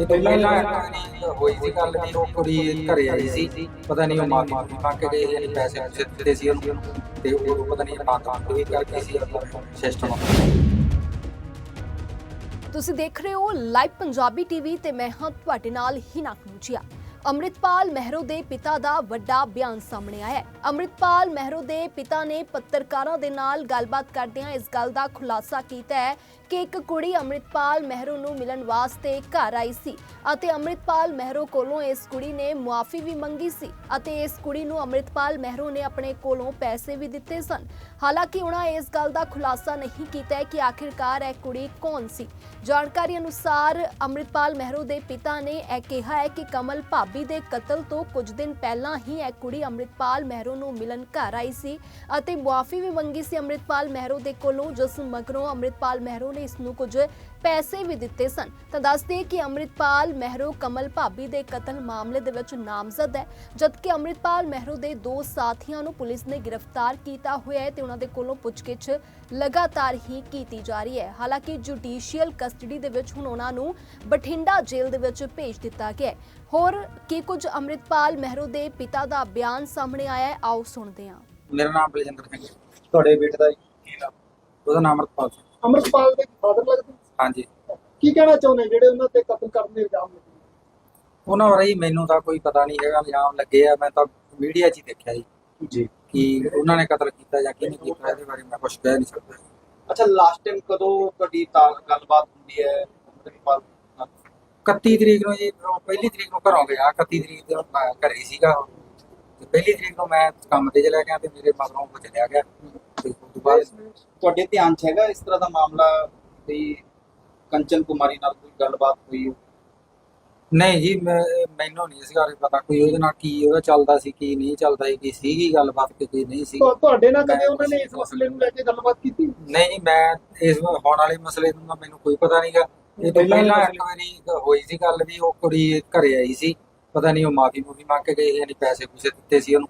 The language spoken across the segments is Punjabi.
ਇਹ ਤੋਂ ਪਹਿਲਾਂ ਇੱਕ ਹੋਈ ਸੀ ਗੱਲ ਵੀ ਉਹ ਕੁੜੀ ਘਰੇ ਆਈ ਸੀ, ਪਤਾ ਨਹੀਂ ਉਹ ਮਾਫੀ ਮਾਫੀ ਮੰਗ ਕੇ ਗਈ ਯਾਨੀ ਪੈਸੇ ਪੂਸੇ ਦਿੱਤੇ ਸੀ ਉਹਨੂੰ, ਤੇ ਉਹ ਪਤਾ ਨਹੀਂ ਬੰਦ ਬੰਦ ਵੀ ਕਰਕੇ ਸੀ ਸਿਸਟਮ ਤੁਸੀਂ ਦੇਖ ਰਹੇ ਹੋ ਲਾਈਵ ਪੰਜਾਬੀ ਟੀਵੀ ਤੇ ਮੈਂ ਹਾਂ ਤੁਹਾਡੇ ਨਾਲ ਹਿਨਾ ਕਨੂਚੀਆ। ਅੰਮ੍ਰਿਤਪਾਲ ਮਹਿਰੋ ਦੇ ਪਿਤਾ ਦਾ ਵੱਡਾ ਬਿਆਨ ਸਾਹਮਣੇ ਆਇਆ ਹੈ। ਅੰਮ੍ਰਿਤਪਾਲ ਮਹਿਰੋ ਦੇ ਪਿਤਾ ਨੇ ਪੱਤਰਕਾਰਾਂ ਦੇ ਨਾਲ ਗੱਲਬਾਤ ਕਰਦਿਆਂ ਇਸ ਗੱਲ ਦਾ ਖੁਲਾਸਾ ਕੀਤਾ ਹੈ ਕਿ ਇੱਕ ਕੁੜੀ ਅੰਮ੍ਰਿਤਪਾਲ ਮਹਿਰੋ ਨੂੰ ਮਿਲਣ ਵਾਸਤੇ ਘਰ ਆਈ ਸੀ ਅਤੇ ਅੰਮ੍ਰਿਤਪਾਲ ਮਹਿਰੋ ਕੋਲੋਂ ਇਸ ਕੁੜੀ ਨੇ ਮੁਆਫੀ ਵੀ ਮੰਗੀ ਸੀ ਅਤੇ ਇਸ ਕੁੜੀ ਨੂੰ ਅੰਮ੍ਰਿਤਪਾਲ ਮਹਿਰੋ ਨੇ ਆਪਣੇ ਕੋਲੋਂ ਪੈਸੇ ਵੀ ਦਿੱਤੇ ਸਨ। ਹਾਲਾਂਕਿ ਉਹਨਾਂ ਇਸ ਗੱਲ ਦਾ ਖੁਲਾਸਾ ਨਹੀਂ ਕੀਤਾ ਕਿ ਆਖਿਰਕਾਰ ਇਹ ਕੁੜੀ ਕੌਣ ਸੀ। ਜਾਣਕਾਰੀ ਅਨੁਸਾਰ ਅੰਮ੍ਰਿਤਪਾਲ ਮਹਿਰੋ ਦੇ ਪਿਤਾ ਨੇ ਇਹ ਕਿਹਾ ਹੈ ਕਿ ਕਮਲ ਭਾਬ ਦੇ ਕਤਲ ਤੋਂ ਕੁਝ ਦਿਨ ਪਹਿਲਾਂ ਹੀ ਇਹ ਕੁੜੀ ਅੰਮ੍ਰਿਤਪਾਲ ਮਹਿਰੋ ਨੂੰ ਮਿਲਣ ਘਰ ਆਈ ਸੀ ਅਤੇ ਮੁਆਫੀ ਵੀ ਮੰਗੀ ਸੀ ਅੰਮ੍ਰਿਤਪਾਲ ਮਹਿਰੋ ਦੇ ਕੋਲੋਂ, ਜਿਸ ਮਗਰੋਂ ਅੰਮ੍ਰਿਤਪਾਲ ਮਹਿਰੋ ਨੇ ਇਸ ਨੂੰ ਕੁਝ ਪੈਸੇ ਵੀ ਦਿੱਤੇ ਸਨ। ਤਾਂ ਦੱਸਦੇ ਕਿ ਅੰਮ੍ਰਿਤਪਾਲ ਮਹਿਰੋ ਕਮਲ ਭਾਬੀ ਦੇ ਕਤਲ ਮਾਮਲੇ ਦੇ ਵਿੱਚ ਨਾਮਜ਼ਦ ਹੈ। ਜਦਕਿ ਅੰਮ੍ਰਿਤਪਾਲ ਮਹਿਰੋ ਦੇ ਦੋ ਸਾਥੀਆਂ ਨੂੰ ਪੁਲਿਸ ਨੇ ਗ੍ਰਿਫਤਾਰ ਕੀਤਾ ਹੋਇਆ ਹੈ ਤੇ ਉਹਨਾਂ ਦੇ ਕੋਲੋਂ ਪੁੱਛਗਿੱਛ ਲਗਾਤਾਰ ਹੀ ਕੀਤੀ ਜਾ ਰਹੀ ਹੈ। ਹਾਲਾਂਕਿ ਜੁਡੀਸ਼ੀਅਲ ਕਸਟਡੀ ਦੇ ਵਿੱਚ ਹੁਣ ਉਹਨਾਂ ਨੂੰ ਬਠਿੰਡਾ ਜੇਲ੍ਹ ਦੇ ਵਿੱਚ ਭੇਜ ਦਿੱਤਾ ਗਿਆ ਹੈ। ਹੋਰ ਕੀ ਕੁਝ ਅੰਮ੍ਰਿਤਪਾਲ ਮਹਿਰੋ ਦੇ ਪਿਤਾ ਦਾ ਬਿਆਨ ਸਾਹਮਣੇ ਆਇਆ ਹੈ? ਆਓ ਸੁਣਦੇ ਹਾਂ। ਮੇਰਾ ਨਾਮ ਬਲਜਿੰਦਰ ਸਿੰਘ ਹੈ। ਤੁਹਾਡੇ ਬੇਟੇ ਦਾ ਕੀ ਨਾਮ? ਉਹਦਾ ਨਾਮ ਅਮਰਪਾਲ ਸਿੰਘ। ਅਮਰਪਾਲ ਦੇ ਫਾਦਰ ਲੱਗਦੇ ਹਾਂਜੀ। ਕੀ ਕਹਿਣਾ ਚਾਹੁੰਦੇ ਜਿਹੜੇ ਉਹਨਾਂ ਤੇ ਕਤਲ ਕਰਨ ਦੇ ਇਲਜ਼ਾਮ ਲੱਗੇ? ਉਹਨਾਂ ਬਾਰੇ ਮੈਨੂੰ ਤਾਂ ਕੋਈ ਪਤਾ ਨਹੀਂ ਹੈਗਾ ਇਲਜ਼ਾਮ ਲੱਗੇ ਆ। ਮੈਂ ਤਾਂ ਮੀਡੀਆ 'ਚ ਹੀ ਦੇਖਿਆ ਜੀ ਜੀ। ਕਿ ਉਹਨਾਂ ਨੇ ਕਤਲ ਕੀਤਾ ਜਾਂ ਕਿਹਨੇ ਕੀਤਾ ਇਹਦੇ ਬਾਰੇ ਮੈਂ ਕੁਝ ਕਹਿ ਨਹੀਂ ਸਕਦਾ। ਅੱਛਾ ਲਾਸਟ ਟਾਈਮ ਕਦੋਂ ਤੁਹਾਡੀ ਤਾਂ ਗੱਲਬਾਤ ਹੁੰਦੀ ਹੈ? ਅੰਮ੍ਰਿਤਪਾਲ ਨਾਲ? 31 ਤਰੀਕ ਨੂੰ ਜੀ ਪਹਿਲੀ ਤਰੀਕ ਨੂੰ ਘਰੋਂ ਗਿਆ। 31 ਤਰੀਕ ਨੂੰ ਮੈਂ ਘਰੇ ਸੀਗਾ। ਤੇ ਪਹਿਲੀ ਤਰੀਕ ਨੂੰ ਮੈਂ ਕੰਮ ਤੇ ਚਲਾ ਗਿਆ ਤੇ ਮੇਰੇ ਮਗਰੋਂ ਉਹ ਚਲਿਆ ਗਿਆ। ਤੇ ਉਸ ਤੋਂ ਬਾਅਦ ਤੁਹਾਡੇ ਧਿਆਨ 'ਚ ਹੈਗਾ ਇਸ ਤਰ੍ਹਾਂ ਦਾ ਮਾਮਲਾ ਵੀ ਕੰਚਨ ਕੁਮਾਰੀ ਨਾਲ ਕੋਈ ਗੱਲਬਾਤ ਹੋਈ ਹੋਵੇ? ਨਹੀਂ ਜੀ ਮੈਂ ਮੈਨੂੰ ਨਹੀਂ ਇਸ ਬਾਰੇ ਪਤਾ ਕੋਈ ਉਹਦੇ ਨਾਲ ਕੀ ਉਹਦਾ ਚੱਲਦਾ ਸੀ ਕੀ ਨਹੀਂ ਚੱਲਦਾ ਸੀ ਕੀ ਸੀਗੀ ਗੱਲਬਾਤ ਕਿ ਕੀ ਨਹੀਂ ਸੀ ਤੁਹਾ- ਤੁਹਾਡੇ ਨਾਲ ਕਦੇ ਉਹਨਾਂ ਨੇ ਇਸ ਮਸਲੇ ਨੂੰ ਲੈ ਕੇ ਗੱਲਬਾਤ ਕੀਤੀ? ਨਹੀਂ ਜੀ ਮੈਂ ਇਸ ਹੋਣ ਵਾਲੇ ਮਸਲੇ ਨੂੰ ਤਾਂ ਮੈਨੂੰ ਕੋਈ ਪਤਾ ਨਹੀਂਗਾ ਇਹ ਤੋਂ ਪਹਿਲਾਂ ਇੱਕ ਵਾਰੀ ਹੋਈ ਸੀ ਗੱਲ ਵੀ ਉਹ ਕੁੜੀ ਘਰੇ ਆਈ ਸੀ। ਪਤਾ ਨਹੀਂ ਉਹ ਮਾਫੀ ਮੂਫੀ ਮੰਗ ਕੇ ਗਈ ਯਾਨੀ ਪੈਸੇ ਪੂਸੇ ਦਿੱਤੇ ਸੀ ਉਹਨੂੰ।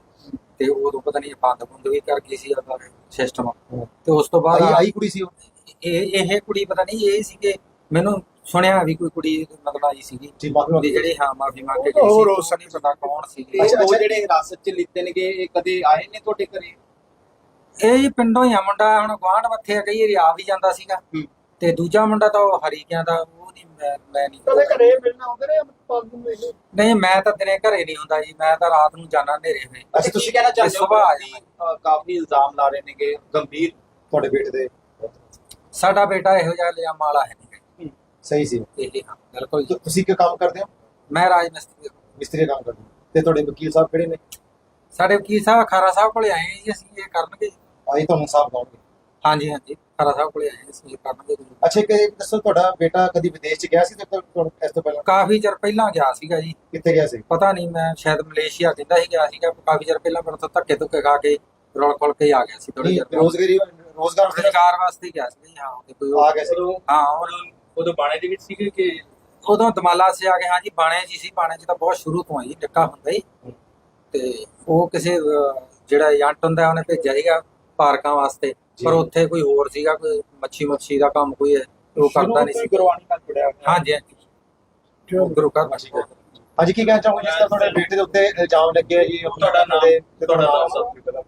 ਤੇ ਉਦੋਂ ਪਤਾ ਨਹੀਂ ਬੰਦ ਬੰਦ ਵੀ ਕਰ ਗਈ ਸੀ ਉਹਦਾ ਸਿਸਟਮ ਤੇ ਉਸ ਤੋਂ ਬਾਅਦ ਆਈ ਆਈ ਕੁੜੀ ਸੀ ਉਹ? ਇਹ ਇਹ ਕੁੜੀ ਪਤਾ ਨਹੀਂ ਇਹ ਸੀ ਕਿ ਮੈਨੂੰ ਸੁਣਿਆ ਵੀ ਕੋਈ ਕੁੜੀ ਮਤਲਬ ਆਈ ਸੀਗੀ ਜੀ ਮਾਫੀ ਵੀ ਜਿਹੜੀ ਹਾਂ ਮਾਫੀ ਮੰਗ ਕੇ ਗਈ ਹੋਰ ਸੀ ਹੋ ਉਹ ਨਹੀਂ ਪਤਾ ਕੌਣ ਸੀਗੇ। ਅੱਛਾ, ਉਹ ਅੱਛਾ। ਜਿਹੜੇ ਹਿਰਾਸਤ 'ਚ ਲਿੱਤੇ ਨੇਗੇ ਇਹ ਕਦੇ ਆਏ ਨੇ ਤੁਹਾਡੇ ਘਰੇ? ਇਹ ਜੀ ਪਿੰਡੋਂ ਹੀ ਆ ਮੁੰਡਾ ਹੁਣ ਗਵਾਂਢ ਮੱਥੇ ਆ, ਕਈ ਵਾਰੀ ਆ ਵੀ ਜਾਂਦਾ ਸੀਗਾ। ਹੂੰ। ਤੇ ਦੂਜਾ ਮੁੰਡਾ ਤਾਂ ਉਹ ਹਰੀਕਿਆਂ ਦਾ ਉਹ ਨਹੀਂ ਮੈਂ ਮੈਂ ਨਹੀਂ ਕਦੇ ਘਰੇ ਮਿਲਣਾ ਆਉਂਦੇ ਨੇ ਅਮਰਪਾਲ ਨੂੰ ਨਹੀਂ ਮੈਂ ਤਾਂ ਦਿਨੇ ਘਰੇ ਨਹੀਂ ਹੁੰਦਾ ਜੀ ਮੈਂ ਤਾਂ ਰਾਤ ਨੂੰ ਜਾਣਾ ਹਨੇਰੇ ਵੇ ਅੱਛਾ ਤੁਸੀਂ ਕਹਿਣਾ ਚਾਹੁੰਦੇ ਹੋ ਸੁਭਾਅ ਕਿ ਅ, ਕਾਫੀ ਇਲਜ਼ਾਮ ਲਾ ਰਹੇ ਨੇਗੇ ਗੰਭੀਰ ਤੁਹਾਡੇ ਬੇਟੇ ਦੇ। ਸਾਡਾ ਬੇਟਾ ਇਹੋ ਜਿਹਾ ਲਿਆਮ ਵਾਲਾ ਹੈ ਨਹੀਂ। ਸਹੀ ਸੀ। ਇਹ ਹਾਂ ਬਿਲਕੁਲ ਜੀ। ਤੁ- ਤੁਸੀਂ ਕੀ ਕੰਮ ਕਰਦੇ ਹੋ? ਮੈਂ ਰਾਜ ਮਿਸਤਰੀ ਹਾਂ। ਮਿਸਤਰੀ ਦਾ ਕੰਮ ਕਰਦੇ ਹੋ। ਤੇ ਤੁਹਾਡੇ ਵਕੀਲ ਸਾਹਿਬ ਕਿਹੜੇ ਨੇ? ਸਾਡੇ ਵਕੀਲ ਸਾਹਿਬ ਖਾਰਾ ਸਾਹਿਬ ਕੋਲੇ ਆਏ ਜੀ ਅਸੀਂ ਇਹ ਕਰਨਗੇ। ਆਈ ਤੁਹਾਨੂੰ ਸਾਹਿਬ ਕਹੋਗੇ ਹਾਂਜੀ ਹਾਂਜੀ ਖਾਰਾ ਸਾਹਿਬ ਕੋਲੇ ਆਏ ਅਸੀਂ ਇਹ ਕਰਨਗੇ। ਅੱਛਾ ਕਿ ਦੱਸੋ ਤੁਹਾਡਾ ਬੇਟਾ ਕਦੀ ਵਿਦੇਸ਼ ਚ ਗਿਆ ਸੀ ਤੇ ਤੁਹਾ- ਤੁਹਾਨੂੰ ਇਸ ਤੋਂ ਪਹਿਲਾਂ? ਕਾਫੀ ਚਿਰ ਪਹਿਲਾਂ ਗਿਆ ਸੀਗਾ ਜੀ। ਕਿੱਥੇ ਗਿਆ ਸੀ? ਪਤਾ ਨਹੀਂ ਮੈਂ ਸ਼ਾਇਦ ਮਲੇਸ਼ੀਆ ਕਹਿੰਦਾ ਸੀ ਗਿਆ ਸੀਗਾ ਕਾਫੀ ਚਿਰ ਪਹਿਲਾਂ ਪਰ ਧੱਕੇ ਧੁੱਕੇ ਖਾ ਕੇ ਰੋਲ ਖੋਲ ਕੇ ਆ ਗਿਆ ਸੀ ਥੋੜੀ ਨਹੀਂ, ਚਿਰ ਰੋਜ਼ਗਾਰੀ ਰੋਜ਼ਗਾਰ ਵਾਸਤੇ ਰੁਜ਼ਗਾਰ ਵਾਸਤੇ ਗਿਆ ਸੀ ਜੀ, ਹਾਂ ਤੇ ਕੋਈ ਆ ਗਿਆ ਸੀ। ਹਾਂ ਉਹ- ਉਦੋਂ ਬਾਣੇ ਦੇ ਵਿੱਚ ਸੀਗੇ ਕਿ ਉਦੋਂ ਦਮਾਲਾ ਸੇ ਆ ਗਏ ਹਾਂ ਜੀ ਬਾਣੇ ਜੀ ਸੀ ਬਾਣੇ ਚ ਤਾਂ ਬਹੁਤ ਸ਼ੁਰੂ ਤੋਂ ਆ ਜੀ ਨਿੱਕਾ ਹੁੰਦਾ ਹੀ। ਤੇ ਉਹ ਕਿਸੇ ਅਹ, ਜਿਹੜਾ ਏਜੰਟ ਹੁੰਦਾ ਉਹਨੇ ਭੇਜਿਆ ਸੀਗਾ ਪਾਰਕਾਂ ਵਾਸਤੇ। ਜੀ। ਪਰ ਉੱਥੇ ਕੋਈ ਹੋਰ ਸੀਗਾ ਕੋਈ ਮੱਛੀ ਮੱਛੀ ਦਾ ਕੰਮ ਕੋਈ ਹੈ, ਉਹ ਕਰਦਾ ਨਹੀਂ ਸੀ। ਗੁਰਬਾਣੀ ਨਾਲ ਜੁੜਿਆ ਹੋਇਆ। ਹਾਂਜੀ ਹਾਂਜੀ ਉਹ ਗੁਰੂ ਘਰ ਠੀਕ ਹੈ ਅੱਜ ਕੀ ਕਹਿਣਾ ਚਾਹੋਗੇ ਜਿਸ ਤਰ੍ਹਾਂ ਤੁਹਾਡੇ ਬੇਟੇ ਦੇ ਉੱਤੇ ਇਲਜ਼ਾਮ ਲੱਗੇ ਆ ਜੀ ਤੁਹਾਡਾ ਨਾਮ- ਤੇ ਤੁਹਾਡਾ ਨਾਮ ਤੁਹਾਡਾ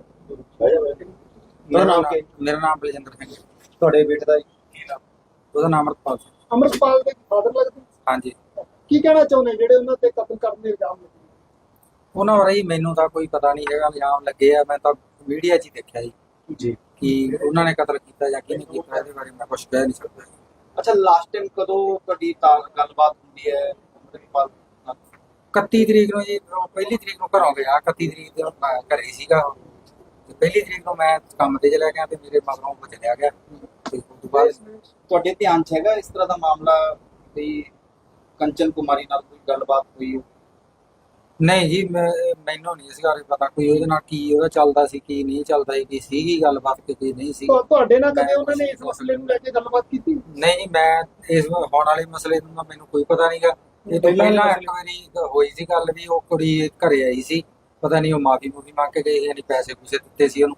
ਨਾਮ ਕੀ ਮੇਰਾ ਨਾਮ ਬਲਜਿੰਦਰ ਸਿੰਘ ਹੈ। ਤੁਹਾਡੇ ਬੇਟੇ ਦਾ ਕੀ ਨਾਮ? ਉਹਦਾ ਨਾਮ ਅਮਰਪਾਲ ਸਿੰਘ। ਅਮਰਪਾਲ ਦੇ ਫਾਦਰ ਲੱਗਦੇ ਹਾਂਜੀ। ਕੀ ਕਹਿਣਾ ਚਾਹੁੰਦੇ ਜਿਹੜੇ ਉਹਨਾਂ ਤੇ ਕਤਲ ਕਰਨ ਦੇ ਇਲਜ਼ਾਮ ਲੱਗੇ? ਉਹਨਾਂ ਬਾਰੇ ਹੀ ਮੈਨੂੰ ਤਾਂ ਕੋਈ ਪਤਾ ਨਹੀਂ ਹੈਗਾ ਇਲਜ਼ਾਮ ਲੱਗੇ ਆ। ਮੈਂ ਤਾਂ ਮੀਡੀਆ 'ਚ ਹੀ ਦੇਖਿਆ ਜੀ। ਜੀ। ਕਿ ਉਹਨਾਂ ਨੇ ਕਤਲ ਕੀਤਾ ਜਾਂ ਕਿਹਨੇ ਕੀਤਾ ਇਹਦੇ ਬਾਰੇ ਮੈਂ ਕੁਝ ਕਹਿ ਨਹੀਂ ਸਕਦਾ। ਅੱਛਾ ਲਾਸਟ ਟਾਈਮ ਕਦੋਂ ਤੁਹਾਡੀ ਤਾਂ ਗੱਲਬਾਤ ਹੁੰਦੀ ਹੈ ਅੰਮ੍ਰਿਤਪਾਲ ਨਾਲ? 31 ਤਰੀਕ ਨੂੰ ਜੀ ਪਹਿਲੀ ਤਰੀਕ ਨੂੰ ਘਰੋਂ ਗਿਆ। 31 ਤਰੀਕ ਨੂੰ ਮੈਂ ਘਰੇ ਸੀਗਾ ਤੇ ਪਹਿਲੀ ਤਰੀਕ ਨੂੰ ਮੈਂ ਕੰਮ ਤੇ ਚਲਾ ਗਿਆ ਤੇ ਮੇਰੇ ਮਗਰੋਂ ਉਹ ਚਲਿਆ ਗਿਆ। ਤੇ ਉਸ ਤੋਂ ਬਾਅਦ ਤੁਹਾਡੇ ਧਿਆਨ 'ਚ ਹੈਗਾ ਇਸ ਤਰ੍ਹਾਂ ਦਾ ਮਾਮਲਾ ਵੀ ਕੰਚਨ ਕੁਮਾਰੀ ਨਾਲ ਕੋਈ ਗੱਲਬਾਤ ਹੋਈ ਹੋਵੇ? ਨਹੀਂ ਜੀ ਮੈਂ ਮੈਨੂੰ ਨਹੀਂ ਇਸ ਬਾਰੇ ਪਤਾ ਕੋਈ ਉਹਦੇ ਨਾਲ ਕੀ ਉਹਦਾ ਚੱਲਦਾ ਸੀ ਕੀ ਨਹੀਂ ਚੱਲਦਾ ਸੀ ਕੀ ਸੀਗੀ ਗੱਲਬਾਤ ਕਿ ਕੀ ਨਹੀਂ ਸੀ ਤੁਹਾ- ਤੁਹਾਡੇ ਨਾਲ ਕਦੇ ਉਹਨਾਂ ਨੇ ਇਸ ਮਸਲੇ ਨੂੰ ਲੈ ਕੇ ਗੱਲਬਾਤ ਕੀਤੀ? ਨਹੀਂ ਜੀ ਮੈਂ ਇਸ ਹੋਣ ਵਾਲੇ ਮਸਲੇ ਨੂੰ ਤਾਂ ਮੈਨੂੰ ਕੋਈ ਪਤਾ ਨਹੀਂਗਾ। ਇਹ ਤੋਂ ਪਹਿਲਾਂ ਇੱਕ ਵਾਰੀ ਹੋਈ ਸੀ ਗੱਲ ਵੀ ਉਹ ਕੁੜੀ ਘਰੇ ਆਈ ਸੀ। ਪਤਾ ਨਹੀਂ ਉਹ ਮਾਫੀ ਮੂਫੀ ਮੰਗ ਕੇ ਗਈ ਯਾਨੀ ਪੈਸੇ ਪੂਸੇ ਦਿੱਤੇ ਸੀ ਉਹਨੂੰ।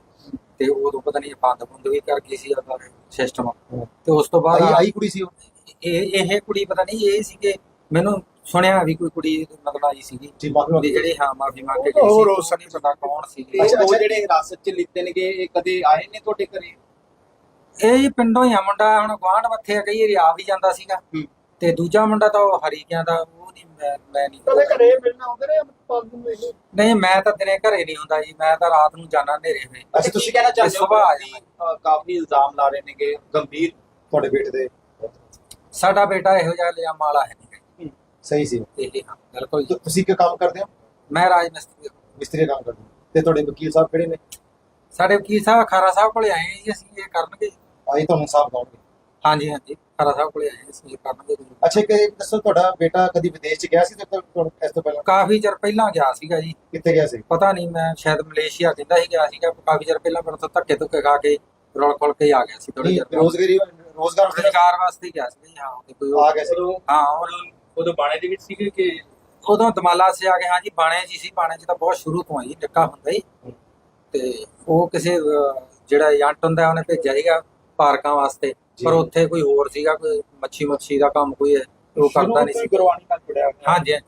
ਤੇ ਉਦੋਂ ਪਤਾ ਨਹੀਂ ਬੰਦ ਬੰਦ ਵੀ ਕਰ ਗਈ ਸੀ ਉਹਦਾ ਸਿਸਟਮ ਤੇ ਉਸ ਤੋਂ ਬਾਅਦ ਆਈ ਆਈ ਕੁੜੀ ਸੀ ਉਹ? ਇਹ ਇਹ ਕੁੜੀ ਪਤਾ ਨਹੀਂ ਇਹ ਸੀ ਕਿ ਮੈਨੂੰ ਸੁਣਿਆ ਵੀ ਕੋਈ ਕੁੜੀ ਮਤਲਬ ਆਈ ਸੀਗੀ। ਮੰਗਦੇ ਜਿਹੜੀ ਹਾਂ ਮਾਫੀ ਮੰਗ ਕੇ ਗਈ ਸੀ ਉਹ ਨਹੀਂ ਪਤਾ ਕੌਣ ਸੀ। ਤੇ ਉਹ। ਜਿਹੜੇ ਹਿਰਾਸਤ 'ਚ ਲਿੱਤੇ ਨੇਗੇ ਇਹ ਕਦੇ ਆਏ ਨੇ ਤੁਹਾਡੇ ਘਰੇ? ਇਹ ਜੀ ਪਿੰਡੋਂ ਹੀ ਆ ਮੁੰਡਾ ਹੁਣ ਗਵਾਂਢ ਮੱਥੇ ਕਈ ਵਾਰੀ ਆ ਵੀ ਜਾਂਦਾ ਸੀਗਾ। ਹੂੰ। ਤੇ ਦੂਜਾ ਮੁੰਡਾ ਤਾਂ ਉਹ ਹਰੀਕਿਆਂ ਦਾ ਉਹ ਨਹੀਂ ਮੈਂ ਮੈਂ ਨਹੀਂ ਕਦੇ ਘਰੇ ਮਿਲਣਾ ਆਉਂਦੇ ਨੇ ਅਮਰਪਾਲ ਨੂੰ ਇਹ ਨਹੀਂ ਮੈਂ ਤਾਂ ਦਿਨੇ ਘਰੇ ਨਹੀਂ ਹੁੰਦਾ ਜੀ ਮੈਂ ਤਾਂ ਰਾਤ ਨੂੰ ਜਾਣਾ ਹਨੇਰੇ ਵੇ ਅੱਛਾ ਤੁਸੀਂ ਕਹਿਣਾ ਚਾਹੁੰਦੇ ਹੋ ਸੁਭਾਅ ਅ, ਕਾਫੀ ਇਲਜ਼ਾਮ ਲਾ ਰਹੇ ਨੇਗੇ ਗੰਭੀਰ ਤੁਹਾਡੇ ਬੇਟੇ ਦੇ। ਸਾਡਾ ਬੇਟਾ ਇਹੋ ਜਿਹਾ ਲਿਆ ਮਾਲਾ ਹੈ ਨਹੀਂ। ਸਹੀ ਸੀ। ਇਹ ਹਾਂ ਬਿਲਕੁਲ ਜੀ। ਤੁਸੀਂ ਕੀ ਕੰਮ ਕਰਦੇ ਹੋ? ਮੈਂ ਰਾਜ ਮਿਸਤਰੀ ਮਿਸਤਰੀ ਦਾ ਕੰਮ ਕਰਦੇ ਹੋ। ਤੇ ਤੁਹਾਡੇ ਵਕੀਲ ਸਾਹਿਬ ਕਿਹੜੇ ਨੇ? ਸਾਡੇ ਵਕੀਲ ਸਾਹਿਬ ਖਾਰਾ ਸਾਹਿਬ ਕੋਲੇ ਆਏ ਹਾਂ ਜੀ ਅਸੀਂ ਇਹ ਕਰਨਗੇ। ਆਈ ਤੁਹਾਨੂੰ ਸਾਹਿਬ ਕਹੋਗੇ ਹਾਂਜੀ ਹਾਂਜੀ। ਖਾਰਾ ਸਾਹਿਬ ਕੋਲੇ ਆਏ ਹਾਂ, ਅਸੀਂ ਇਹ ਕਰਨਗੇ ਅੱਛਾ ਕਿ ਦੱਸੋ ਤੁਹਾਡਾ ਬੇਟਾ ਕਦੀ ਵਿਦੇਸ਼ ਚ ਗਿਆ ਸੀ ਤੇ ਤੁਹਾਨੂੰ ਇਸ ਤੋਂ ਪਹਿਲਾਂ? ਕਾਫੀ ਚਿਰ ਪਹਿਲਾਂ ਗਿਆ ਸੀਗਾ ਜੀ। ਕਿੱਥੇ ਗਿਆ ਸੀ? ਪਤਾ ਨਹੀਂ ਮੈਂ ਸ਼ਾਇਦ ਮਲੇਸ਼ੀਆ ਕਹਿੰਦਾ ਸੀ ਗਿਆ ਸੀਗਾ ਕਾਫੀ ਚਿਰ ਪਹਿਲਾਂ ਪਰ ਧੱਕੇ ਧੁੱਕੇ ਖਾ ਕੇ ਰੋਲ ਖੋਲ ਕੇ ਹੀ ਆ ਗਿਆ ਸੀ ਥੋੜੀ ਚਿਰ ਰੋਜ਼ਗਾਰੀ ਰੋਜ਼ਗਾਰ ਵਾਸਤੇ? ਰੁਜ਼ਗਾਰ ਵਾਸਤੇ ਹੀ ਗਿਆ ਸੀ ਜੀ, ਹਾਂ ਕੋਈ ਆ ਗਿਆ ਸੀ। ਹਾਂ ਉਹ- ਉਦੋਂ ਬਾਣੇ ਦੇ ਵਿੱਚ ਸੀਗੇ ਕਿ ਉਦੋਂ ਦਮਾਲਾ ਸੇ ਆ ਕੇ ਹਾਂਜੀ ਬਾਣੇ ਜੀ ਸੀ ਬਾਣੇ ਚ ਤਾਂ ਬਹੁਤ ਸ਼ੁਰੂ ਤੋਂ ਆਈ ਨਿੱਕਾ ਹੁੰਦਾ ਹੀ। ਤੇ ਉਹ ਕਿਸੇ ਜਿਹੜਾ ਏਜੰਟ ਹੁੰਦਾ ਉਹਨੇ ਭੇਜਿਆ ਸੀਗਾ ਪਾਰਕਾਂ ਵਾਸਤੇ। ਜੀ। ਪਰ ਉੱਥੇ ਕੋਈ ਹੋਰ ਸੀਗਾ ਕੋਈ ਮੱਛੀ ਮੱਛੀ ਦਾ ਕੰਮ ਕੋਈ ਉਹ ਕਰਦਾ ਨਹੀਂ ਸੀ। ਗੁਰਬਾਣੀ ਨਾਲ ਜੁੜਿਆ ਹੋਇਆ। ਹਾਂਜੀ ਹਾਂਜੀ।